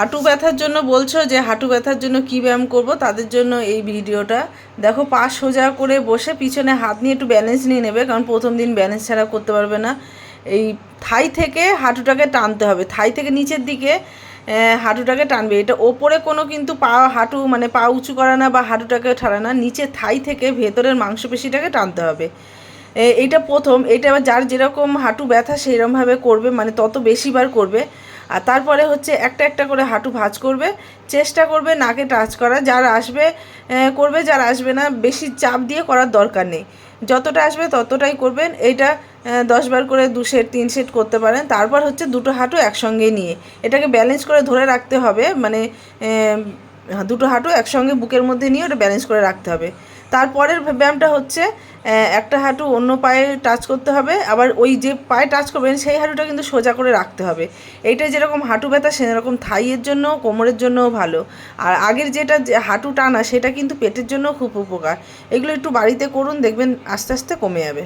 হাঁটু ব্যথার জন্য বলছো যে হাঁটু ব্যথার জন্য কী ব্যায়াম করব? তাদের জন্য এই ভিডিওটা। দেখো, পা সোজা করে বসে পিছনে হাত নিয়ে একটু ব্যালেন্স নিয়ে নেবে, কারণ প্রথম দিন ব্যালেন্স ছাড়া করতে পারবে না। এই থাই থেকে হাঁটুটাকে টানতে হবে। থাই থেকে নিচের দিকে হাঁটুটাকে টানবে। এটা ওপরে কোনো কিন্তু পা, হাঁটু মানে পা উঁচু করা না বা হাঁটুটাকে ঠাড়া না, নিচে থাই থেকে ভেতরের মাংসপেশিটাকে টানতে হবে। এ- এইটা প্রথম। এটা যার যেরকম হাঁটু ব্যথা সেরকমভাবে করবে। মানে তত বেশিবার করবে। আর তারপরে হচ্ছে একটা একটা করে হাঁটু ভাঁজ করবে, চেষ্টা করবে নাকে টাচ করা, যার আসবে করবে, যার আসবে না, বেশি চাপ দিয়ে করার দরকার নেই। যতটা আসবে ততটাই করবেন এইটা দশবার করে দু সেট, তিন সেট করতে পারেন, তারপর হচ্ছে দুটো হাঁটু একসঙ্গে নিয়ে। এটাকে ব্যালেন্স করে ধরে রাখতে হবে মানে দুটো হাঁটু একসঙ্গে বুকের মধ্যে নিয়ে ওটা ব্যালেন্স করে রাখতে হবে। তারপরের ব্যায়ামটা হচ্ছে একটা হাঁটু অন্য পায়ে টাচ করতে হবে, আবার ওই যে পায়ে টাচ করবেন সেই হাঁটুটা কিন্তু সোজা করে রাখতে হবে। এইটা যেরকম হাঁটু ব্যথা, সেরকম থাইয়ের জন্য কোমরের জন্যও ভালো। আর আগের যেটা হাঁটু টানা, সেটা কিন্তু পেটের জন্য খুব উপকার। এগুলো একটু বাড়িতে করুন, দেখবেন আস্তে আস্তে কমে যাবে।